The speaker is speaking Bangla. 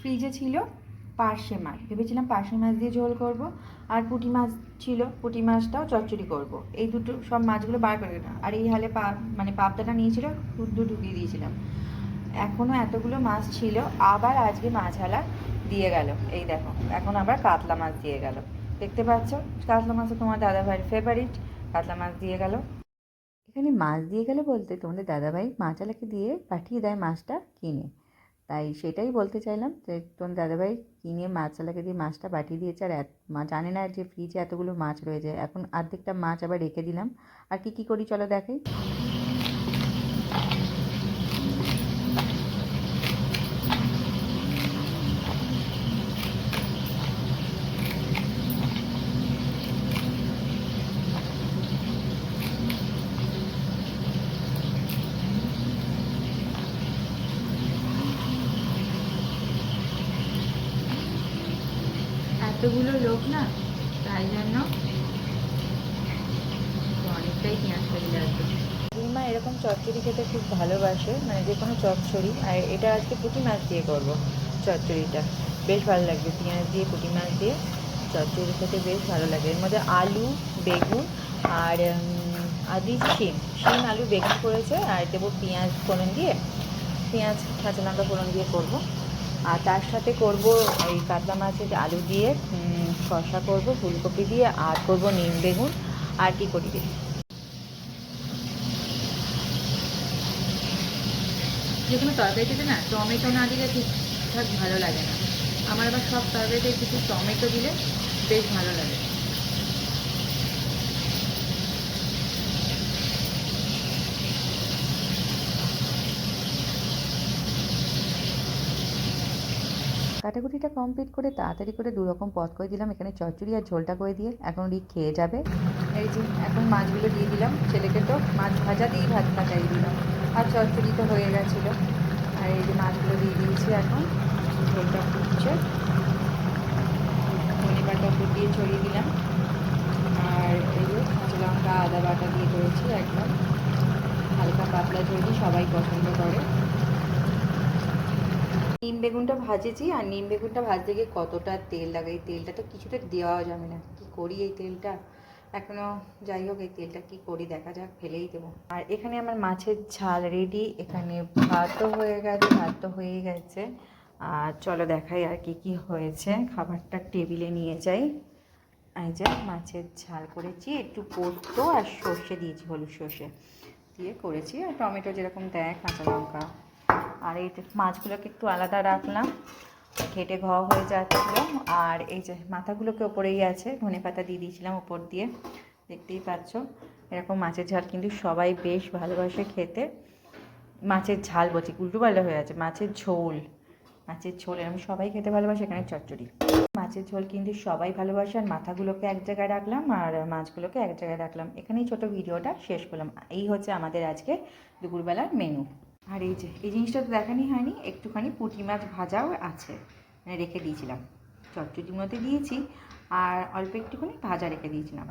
ফ্রিজে ছিল পার্শে মাছ। ভেবেছিলাম পার্শে মাছ দিয়ে ঝোল করব, আর পুঁটি মাছ ছিল, পুঁটি মাছটাও চচ্চড়ি করব। এই দুটো সব মাছগুলো বার করে আর এই হালে পা মানে পাবদাটা নিয়েছিল শুদ্ধ ঢুকিয়ে দিয়েছিলাম। এখনও এতগুলো মাছ ছিল, আবার আজকে মাছালা দিয়ে গেল। এই দেখো, এখন আবার কাতলা মাছ দিয়ে গেল। দেখতে পাচ্ছ? কাতলা মাছ তোমার দাদা ভাইয়ের ফেভারিট কাতলা মাছ দিয়ে গেল। এখানে মাছ দিয়ে গেলে বলতে তোমাদের দাদাভাই মাছালাকে দিয়ে পাঠিয়ে দেয় মাছটা কিনে। তাই সেটাই বলতে চাইলাম যে তোমার দাদাভাই কিনে মাছ চালাকে দিয়ে মাছটা পাঠিয়ে দিয়েছে আর মা জানে না যে ফ্রিজে এতগুলো মাছ রয়েছে। এখন অর্ধেকটা মাছ আবার রেখে দিলাম। আর কি কি করি চলো দেখাই? এতগুলো লোক না, তাই জন্য অনেকটাই পেঁয়াজ ফেলে লাগবে মা এরকম চচ্চড়ি খেতে খুব ভালোবাসে মানে যে কোনো চচ্চড়ি, আর এটা আজকে পুঁটি মাছ দিয়ে করব চচ্চড়িটা। বেশ ভালো লাগবে, পেঁয়াজ দিয়ে, পুঁটি মাছ দিয়ে। চচ্চড়ি খেতে বেশ ভালো লাগে। এর মধ্যে আলু, বেগুন, আর আদি শিম। শিম, আলু, বেগুন করেছে, আর দেবো পেঁয়াজ ফোড়ন দিয়ে। পেঁয়াজ, কাঁচা লঙ্কা ফোড়ন দিয়ে করব। আর তার সাথে করব এই কাতলা মাছের আলু দিয়ে শসা করব, ফুলকপি দিয়ে, আর করব নিম বেগুন। আর কি করি দেখি? যে কোনো তরকারিতে না, টমেটো না দিলে ঠিকঠাক ভালো লাগে না। আমার আবার সব তরকারিতে কিছু টমেটো দিলে বেশ ভালো লাগে। কাটাকুটিটা কমপ্লিট করে তাড়াতাড়ি করে দু রকম পদ করে দিলাম। এখানে চচ্চড়ি আর ঝোলটা করে দিয়ে এখন রিক খেয়ে যাবে। এই যে, এখন মাছগুলো দিয়ে দিলাম। ছেলেকে তো মাছ ভাজা দিয়েই ভাত ভাজাই দিলাম। আর চচ্চড়ি তো হয়ে গেছিল। আর এই যে মাছগুলো দিয়ে দিয়েছি এখন। ঝোলটা ফুটছে। ধনে পাতা ফুটিয়ে ছড়িয়ে দিলাম। আর এই যে কাঁচা লঙ্কা, আদা বাটা দিয়ে করেছি একদম। হালকা পাতলা ঝোলই সবাই পছন্দ করে। বেগুনটা ভাজেছি আর নিম বেগুনটা ভাজতে গিয়ে কতটা তেল লাগে, এই তেলটা তো কিছুতে দেওয়া যাবে না। কি করি এই তেলটা? এখনও যাই হোক, এই তেলটা কি করি? দেখা যাক, ফেলেই দেবো। আর এখানে আমার মাছের ঝাল রেডি এখানে ভাতও হয়ে গেছে ভাত তো হয়েই গেছে। আর চলো দেখাই আর কি কি হয়েছে। খাবারটা টেবিলে নিয়ে যাই। এই যে মাছের ঝাল করেছি। একটু পোস্ত আর সর্ষে দিয়েছি, হলুদ সর্ষে। দিয়ে করেছি। আর টমেটো যেরকম দেয়, কাঁচা লঙ্কা। আর এই যে মাছগুলোকে একটু আলাদা রাখলাম। ঘেটে ঘ হয়ে যাচ্ছিল। আর এই যে মাথাগুলোকে ওপরেই আছে, ধনে পাতা দিয়ে দিয়েছিলাম ওপর দিয়ে। দেখতেই পাচ্ছ, এরকম মাছের ঝাল কিন্তু সবাই বেশ ভালোবাসে খেতে। মাছের ঝাল বলছি উল্টোপাল্টা হয়ে আছে মাছের ঝোল মাছের ঝোল এরকম সবাই খেতে ভালোবাসে এখানে চচ্চড়ি। মাছের ঝোল কিন্তু সবাই ভালোবাসে। আর মাথাগুলোকে এক জায়গায় রাখলাম আর মাছগুলোকে এক জায়গায় রাখলাম। এখানেই ছোট ভিডিওটা শেষ করলাম। এই হচ্ছে আমাদের আজকে দুপুরবেলার মেনু আর এই যে, এই জিনিসটা তো দেখানি হয়নি, একটুখানি পুঁটি মাছ ভাজাও আছে। রেখে দিয়েছিলাম। চটচটির মধ্যে দিয়েছি, আর অল্প একটুখানি ভাজা রেখে দিয়েছিলাম।